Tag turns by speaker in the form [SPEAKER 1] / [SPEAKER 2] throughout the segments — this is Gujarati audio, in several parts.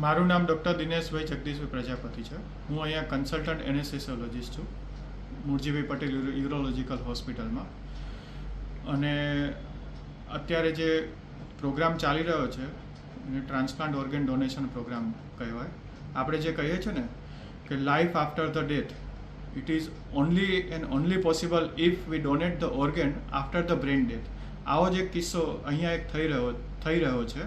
[SPEAKER 1] મારું નામ ડૉક્ટર દિનેશભાઈ જગદીશભાઈ પ્રજાપતિ છે. હું અહીંયા કન્સલ્ટન્ટ એનેસ્થેસિયોલોજિસ્ટ છું, મૂળજીભાઈ પટેલ યુરોલોજીકલ હોસ્પિટલમાં. અને અત્યારે જે પ્રોગ્રામ ચાલી રહ્યો છે, એને ટ્રાન્સપ્લાન્ટ ઓર્ગન ડોનેશન પ્રોગ્રામ કહેવાય. આપણે જે કહીએ છીએ ને કે life after the death, it is only and only possible if we donate the organ after the brain death. આવો જ એક કિસ્સો અહીંયા એક થઈ રહ્યો થઈ રહ્યો છે.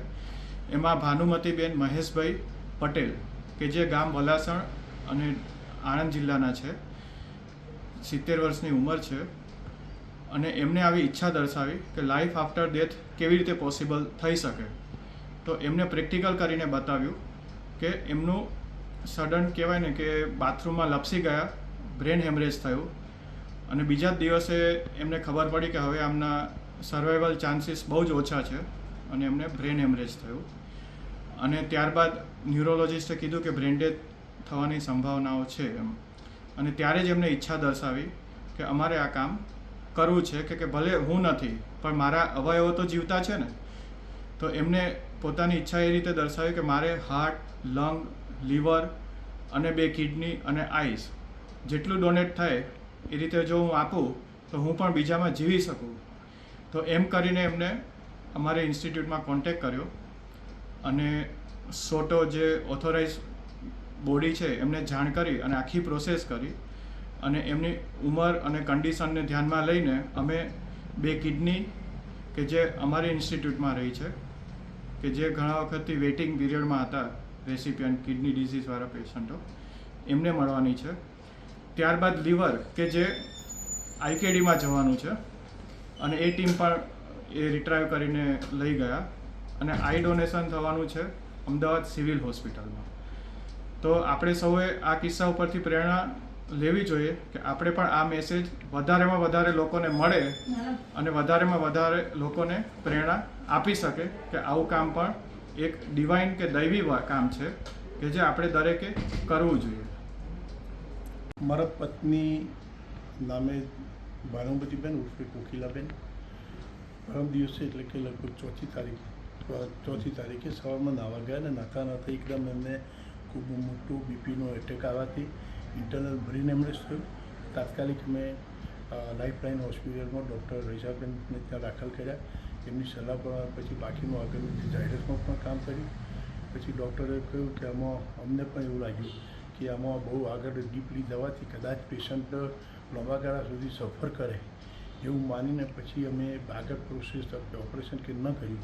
[SPEAKER 1] એમાં ભાનુમતીબેન મહેશભાઈ પટેલ, કે જે ગામ વલાસણ અને આણંદ જિલ્લાના છે, સિત્તેર વર્ષની ઉંમર છે. અને એમને આવી ઈચ્છા દર્શાવી કે લાઈફ આફ્ટર ડેથ કેવી રીતે પોસિબલ થઈ શકે. તો એમને પ્રેક્ટિકલ કરીને બતાવ્યું કે એમનું સડન કહેવાય ને કે બાથરૂમમાં લપસી ગયા બ્રેન હેમરેજ થયું. અને બીજા જ દિવસે એમને ખબર પડી કે હવે આમના સર્વાઈવલ ચાન્સીસ બહુ જ ઓછા છે. અને એમને બ્રેન હેમરેજ થયું. અને ત્યારબાદ ન્યુરોલોજિસ્ટે કીધું કે બ્રેન ડેથ થવાની સંભાવનાઓ છે એમ. અને ત્યારે જ એમને ઈચ્છા દર્શાવી કે અમારે આ કામ કરવું છે કે કે ભલે હું નથી, પણ મારા અવયવો તો જીવતા છે ને. તો એમને પોતાની ઈચ્છા એ રીતે દર્શાવી કે મારે હાર્ટ લંગ લીવર અને બે કિડની અને આઈસ જેટલું ડોનેટ થાય એ રીતે જો હું આપું તો હું પણ બીજામાં જીવી શકું. તો એમ કરીને એમને અમારે ઇન્સ્ટિટ્યૂટમાં કોન્ટેક કર્યો અને સોટો જે ઓથોરાઇઝ બોડી છે, એમને જાણ કરી અને આખી પ્રોસેસ કરી અને એમની ઉંમર અને કન્ડિશનને ધ્યાનમાં લઈને અમે બે કિડની કે જે અમારી ઇન્સ્ટિટ્યૂટમાં રહી છે, કે જે ઘણા વખતથી વેઇટિંગ પીરિયડમાં હતા રેસિપિયન્ટ કિડની ડિઝીઝવાળા પેશન્ટો એમને મળવાની છે. ત્યારબાદ લીવર કે જે આઈકેડીમાં જવાનું છે અને એ ટીમ પણ એ રિટ્રાઈવ કરીને લઈ ગયા અને આઈ ડોનેશન થવાનું છે અમદાવાદ સિવિલ હોસ્પિટલમાં તો આપણે સૌએ આ કિસ્સા ઉપરથી પ્રેરણા લેવી જોઈએ કે આપણે પણ આ મેસેજ વધારેમાં વધારે લોકોને મળે અને વધારેમાં વધારે લોકોને પ્રેરણા આપી શકે કે આવું કામ પણ એક ડિવાઇન કે દૈવી કામ છે કે જે આપણે દરેકે કરવું જોઈએ.
[SPEAKER 2] મારા પત્ની નામે ભાનુમતીબેન ઉર્ફે કોકિલાબેન. પરમ દિવસે એટલે કે લગભગ ચોથી તારીખ, ચોથી તારીખે સવારમાં નાવા ગયા અને નાતા નાતા એકદમ એમને ખૂબ મોટું બીપીનો એટેક આવવાથી ઇન્ટરનલ બ્રેન એમરેજ થયું. તાત્કાલિક મેં લાઈફ લાઈન હોસ્પિટલમાં ડૉક્ટર રૈસાબેનને ત્યાં દાખલ કર્યા. એમની સલાહ પર પછી બાકીનું આગળનું જે પણ કામ કર્યું. પછી ડૉક્ટરે કહ્યું કે આમાં અમને પણ એવું લાગ્યું કે આમાં બહુ આગળ ડીપલી જવાથી કદાચ પેશન્ટ લાંબા ગાળા સુધી સફર કરે. એવું માનીને પછી અમે આગળ પ્રોસેસ તરફ ઓપરેશન કે ન કર્યું.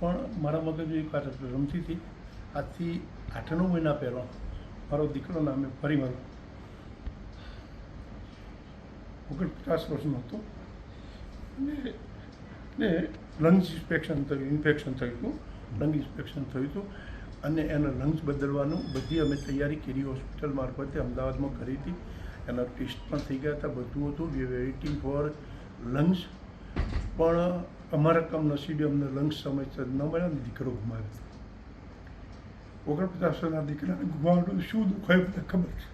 [SPEAKER 2] પણ મારા મગજ એક વાત રમતી હતી. આજથી આઠ નવ મહિના પહેલાં મારો દીકરો નામે ફરી મારો ઓગણપચાસ વર્ષનો હતો. ને ને લંગ્સ ઇન્ફેક્શન થયું ઇન્ફેક્શન થયું હતું. લંગ ઇન્ફેક્શન થયું હતું. અને એના લંગ્સ બદલવાનું બધી અમે તૈયારી કરી હોસ્પિટલ મારફતે અમદાવાદમાં કરી હતી. એના ટેસ્ટ પણ થઈ ગયા હતા, બધું હતું. We waiting for lungs. પણ અમારા કમનસીબે અમને લંગ્સ સમયસર ન મળ્યા ને દીકરો ગુમાવ્યો. હતો ઓગણપચાસ વર્ષના દીકરાને ગુમાવવાનું શું દુઃખ હોય મને ખબર છે.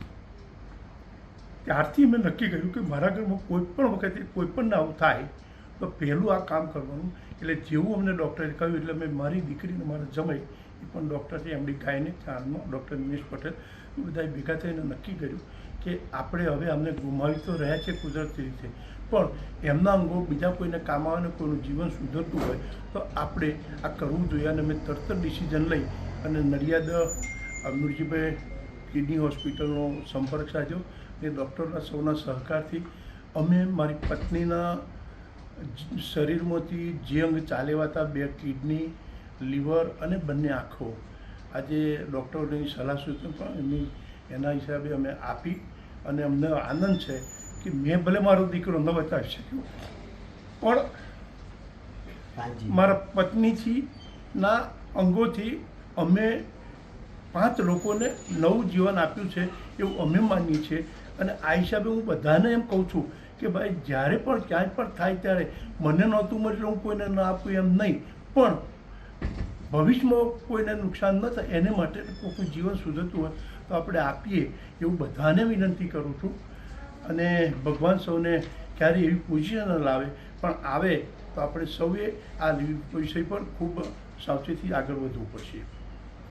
[SPEAKER 2] ત્યારથી મેં નક્કી કર્યું કે મારા ઘરમાં કોઈ પણ વખતે કોઈ પણ આવું થાય, તો પહેલું આ કામ કરવાનું. એટલે જેવું અમને ડૉક્ટરે કહ્યું, એટલે મેં મારી દીકરીને મારા જમાઈ, એ પણ ડૉક્ટર છે એમડી ગાયને ચારમાં, ડૉક્ટર નિમેશ પટેલ, એ બધાએ ભેગા થઈને નક્કી કર્યું કે આપણે હવે અમને ગુમાવી તો રહ્યા છે કુદરતી રીતે. પણ એમના અંગો બીજા કોઈને કામ આવે ને કોઈનું જીવન સુધરતું હોય, તો આપણે આ કરવું જોઈએ. અને મેં તરત ડિસિઝન લઈ અને નડિયાદ અમીરજીભાઈ કિડની હોસ્પિટલનો સંપર્ક સાધ્યો. એ ડૉક્ટરના સૌના સહકારથી અમે મારી પત્નીના શરીરમાંથી જે અંગ ચાલેવાતા બે કિડની, લીવર અને બંને આંખો, આજે ડૉક્ટરોની સલાહ સૂચન પણ એમની એના હિસાબે અમે આપી અને અમને આનંદ છે કે મેં ભલે મારો દીકરો ન બતાવી શક્યો પણ મારા પત્નીથી ના અંગોથી અમે પાંચ લોકોને નવું જીવન આપ્યું છે એવું અમે માનીએ છીએ. અને આ હિસાબે હું બધાને એમ કહું છું કે ભાઈ જ્યારે પણ ક્યાંય પણ થાય ત્યારે મને નહોતું મળ્યું હું કોઈને ન આપું એમ નહીં. પણ ભવિષ્યમાં કોઈને નુકસાન ન થાય એને માટે કોઈ જીવન સુધરતું હોય તો આપણે આપીએ એવું બધાને વિનંતી કરું છું. અને ભગવાન સૌને ક્યારેય એવી પોઝિશન ન લાવે, પણ આવે તો આપણે સૌએ આ વિષય પર ખૂબ સાવચેતી આગળ વધવું પડશે.